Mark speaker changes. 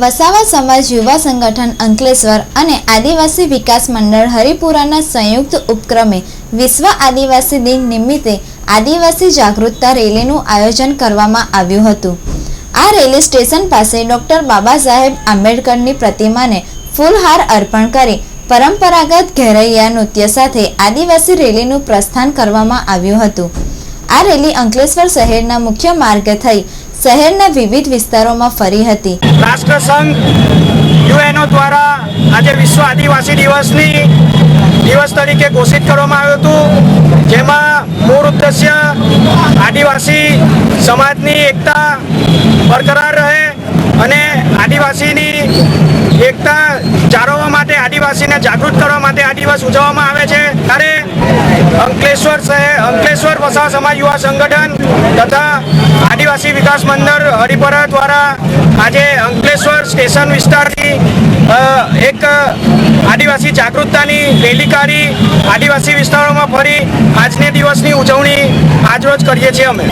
Speaker 1: વસાવા સમાજ યુવા સંગઠન અંકલેશ્વર અને આદિવાસી વિકાસ મંડળ હરિપુરાના સંયુક્ત ઉપક્રમે વિશ્વ આદિવાસી દિન નિમિત્તે આદિવાસી જાગૃતતા રેલીનું આયોજન કરવામાં આવ્યું હતું. આ રેલી સ્ટેશન પાસે ડોક્ટર બાબા સાહેબ આંબેડકરની પ્રતિમાને ફૂલહાર અર્પણ કરી પરંપરાગત ઘેરૈયા નૃત્ય સાથે આદિવાસી રેલીનું પ્રસ્થાન કરવામાં આવ્યું હતું. આ રેલી અંકલેશ્વર શહેરના મુખ્ય માર્ગે થઈ શહેરના વિવિધ વિસ્તારોમાં ફરી હતી.
Speaker 2: રાષ્ટ્રસંઘ યુએનઓ દ્વારા આજે વિશ્વ આદિવાસી દિવસની દિવસ તરીકે ઘોષિત કરવામાં આવ્યું હતું, જેમાં મૂળ ઉદ્દેશ્ય આદિવાસી સમાજની એકતા બરકરાર રહે અને આદિવાસીની એકતા જાળવવા માટે, આદિવાસીને જાગૃત કરવા માટે આ દિવસ ઉજવવામાં આવે છે. ત્યારે અંકલેશ્વર શહેર અંકલેશ્વર વસાવા સમાજ યુવા સંગઠન તથા આદિવાસી વિકાસ મંડળ હરિપરા દ્વારા આજે અંકલેશ્વર સ્ટેશન વિસ્તારથી એક આદિવાસી જાગૃતતાની રેલી કાઢી આદિવાસી વિસ્તારોમાં ફરી આજને દિવસની ઉજવણી આજરોજ કરીએ છીએ અમે.